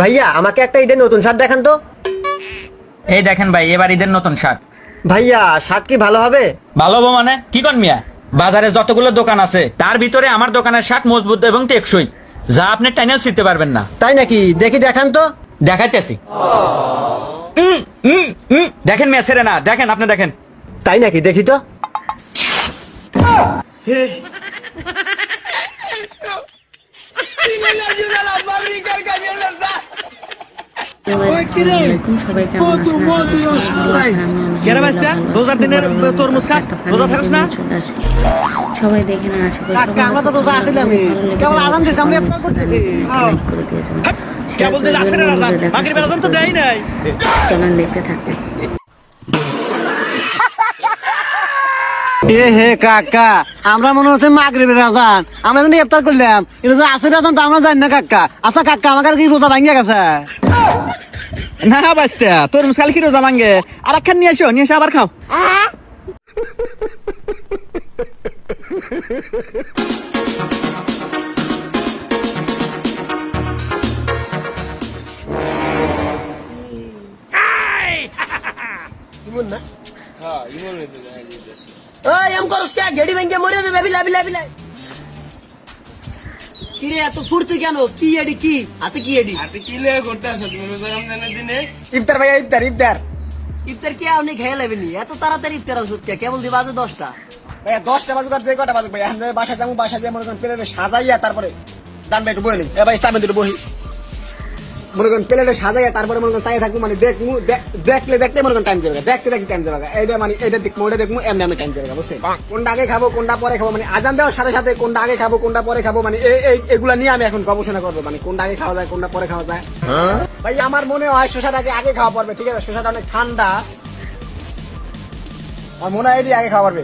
ভাইয়া আমাকে একটা ঈদের নতুন শার্ট দেখান তো। এই দেখেন ভাই এবার ঈদের নতুন শার্ট। ভাইয়া শার্ট কি ভালো হবে? ভালো হব মানে? কি কন মিয়া? বাজারে যতগুলো দোকান আছে তার ভিতরে আমার দোকানের শার্ট মজবুত এবং টেকসই। যা আপনি টাইনেও শিখতে পারবেন না। তাই নাকি? দেখি দেখান তো। দেখাইতেছি। দেখেন মিয়া ছেড়ে না। দেখেন আপনি দেখেন। তাই নাকি? দেখি তো। সবাই দেখে না আশা করি কাকা, আমরা তো রোজা আছিলাম এই। কেবল আজান দিয়েছে, আমি আপনার করতেছি। কেবল দিলে আসে না আজান। মাগরিবের আজান তো দেয় নাই। চলেন দেখতে থাকবে এ হে কাকা আমরা মনে হচ্ছে মাগরিবের আজান। আমরা ইফতার করলাম। এটা যে আসের আজান তো আমরা জানি না কাকা। আচ্ছা কাকা আমাকে কি রোজা ভাঙিয়া গেছে? না বাস্তা তোর মুসকাল কি রোজা মাঙ্গে আর একখান নিয়ে এসো নিয়ে এসে আবার খাও। ওই এম করস কে? গেডি ভেঙে মরে যাবে বিলা বিলা বিলা কি এত ফুর্তি কেন? কি এডি কি? হাতে কি এডি? আপনি কি লেগে করতে আসো? তুমি রমজানের দিনে। ইফতার ভাইয়া ইফতার ইফতার। ইফতার কে আপনি খেয়ে এত তাড়াতাড়ি ইফতার ওষুধ কে? কেবল দি বাজে দশটা। দশটা বাজে কটা কটা বাজে? ভাইয়া আমরা বাসা যাব বাসা মনে করেন সাজাইয়া তারপরে দান ভাই একটু বই নেই এ ভাই সামনে দুটো বহি মনে করেন প্লেটে সাজাইয়া তারপরে মনে করেন চাই থাকব মানে দেখব দেখলে দেখতে মনে করেন টাইম যাবে দেখতে দেখতে টাইম যাবে এইটা মানে এটা দেখব ওটা দেখব এমনি আমি টাইম যাবে বুঝছেন? কোনটা আগে খাব কোনটা পরে খাব মানে আজান দেওয়ার সাথে সাথে কোনটা আগে খাব কোনটা পরে খাব মানে এই এই এগুলা নিয়ে আমি এখন গবেষণা করব মানে কোনটা আগে খাওয়া যায় কোনটা পরে খাওয়া যায়। ভাই আমার মনে হয় শসাটাকে আগে খাওয়া পড়বে ঠিক আছে? শসাটা অনেক ঠান্ডা। আমার মনে হয় এটি আগে খাওয়া পারবে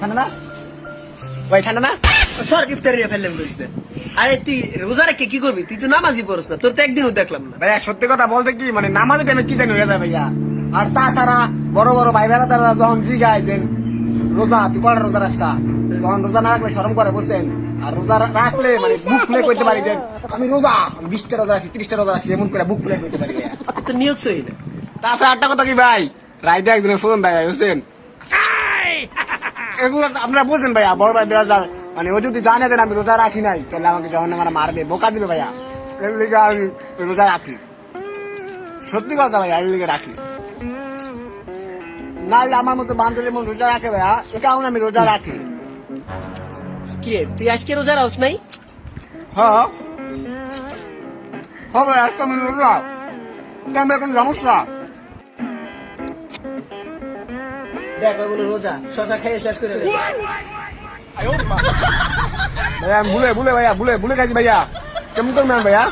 ঠান্ডা না? ভাই ঠান্ডা না? সর ইফতার ফেললাম করিস আরে তুই রোজা রেখে কি করবি? তুই তো নামাজই পড়স না। তোর তো একদিনও দেখলাম না। ভাইয়া সত্যি কথা বলতে কি মানে নামাজের টাইমে কি জানি হয়ে যায় ভাইয়া। আর তাছাড়া বড় বড় ভাই বেড়া তারা যখন জিগায় যে রোজা তুই কটা রোজা রাখছা? তখন রোজা না রাখলে শরম করে বুঝছেন? আর রোজা রাখলে মানে বুক খুলে করতে পারি যে আমি রোজা বিশটা রোজা রাখি ত্রিশটা রোজা রাখি এমন করে বুক খুলে করতে পারি। তো নিয়োগ না। তাছাড়া একটা কথা কি ভাই? রাইতে একজনের ফোন দেয় ভাই বুঝছেন এগুলো আপনারা বুঝছেন ভাইয়া বড় ভাই বিরাজার মানে ও যদি জানে যে আমি রোজা রাখি নাই তাহলে আমাকে যখন আমার মারবে। বোকা দিবে ভাইয়া। এর লিগে আমি রোজা রাখি। সত্যি কথা ভাইয়া এর লিগে রাখি। নাহলে আমার মতো বান্ধবীর মতো রোজা রাখে ভাইয়া এ কারণে আমি রোজা রাখি। কি? তুই আজকে রোজা রাখস নাই? হ্যাঁ হ্যাঁ ভাই আজকে আমি রোজা। কেন এখন সমস্যা দেখ ওই বলে রোজা শশা খেয়ে শেষ করে। ভাইয়া আমি ভুলে ভুলে ভাইয়া ভুলে ভুলে খাইছি ভাইয়া কেমন করবেন ভাইয়া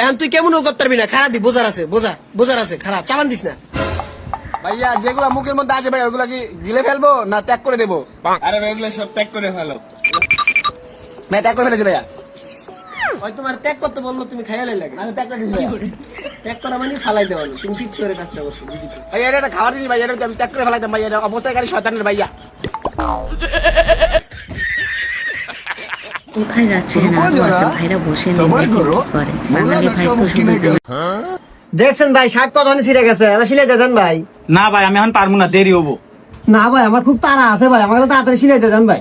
এখন তুই কেমন ও করতে পারবি না? খারাপ দি বোঝার আছে বোঝা বোঝার আছে খারাপ। চাবান দিস না। ভাইয়া যেগুলা মুখের মধ্যে আছে ভাই ওগুলা কি গিলে ফেলব না ত্যাগ করে দেবো? আরে ভাই এগুলো সব ত্যাগ করে ফেলো। ভাই ত্যাগ করে ফেলেছি ভাইয়া? হয় তোমার ত্যাগ করতে বলল তুমি খাইয়ালে লাগে আমি ত্যাগ করে ভাইয়া। ত্যাগ করা মানে ফালাই দেওয়ানো তুমি কিচ্ছু করে কাজটা করছ বুঝি তো? ভাইয়া এটা খাবার দিনি ভাইয়া এটা আমি ত্যাগ করে ফেলাইতাম ভাইয়া এটা অবস্থায় গাড়ি শয়তানের ভাইয়া। কোথায় যাচ্ছেন? ভাইরা বসে নেই দেখে কি করে বাঙালি ভাই তো শুধু দেখছেন ভাই শার্ট কত ছিঁড়ে গেছে। এটা সিলাই দেন ভাই। না ভাই আমি এখন পারব না দেরি হব। না ভাই আমার খুব তারা আছে ভাই আমাকে তাড়াতাড়ি সিলাই দেন ভাই।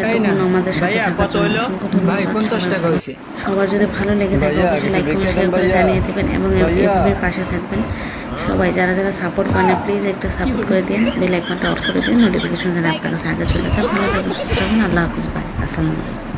এতক্ষণ আমাদের সাথে থাকার জন্য অসংখ্য ধন্যবাদ। সবার যদি ভালো লেগে থাকে অবশ্যই লাইক কমেন্ট শেয়ার করে জানিয়ে দেবেন এবং এভাবে পাশে থাকবেন। সবাই যারা যারা সাপোর্ট করেন প্লিজ একটা সাপোর্ট করে দিন। বেল আইকনটা অফ করে দিন। নোটিফিকেশন যেন আপনার কাছে আগে চলে যান ভালো থাকবেন সুস্থ থাকবেন। আল্লাহ হাফিজ ভাই আসসালামু আলাইকুম।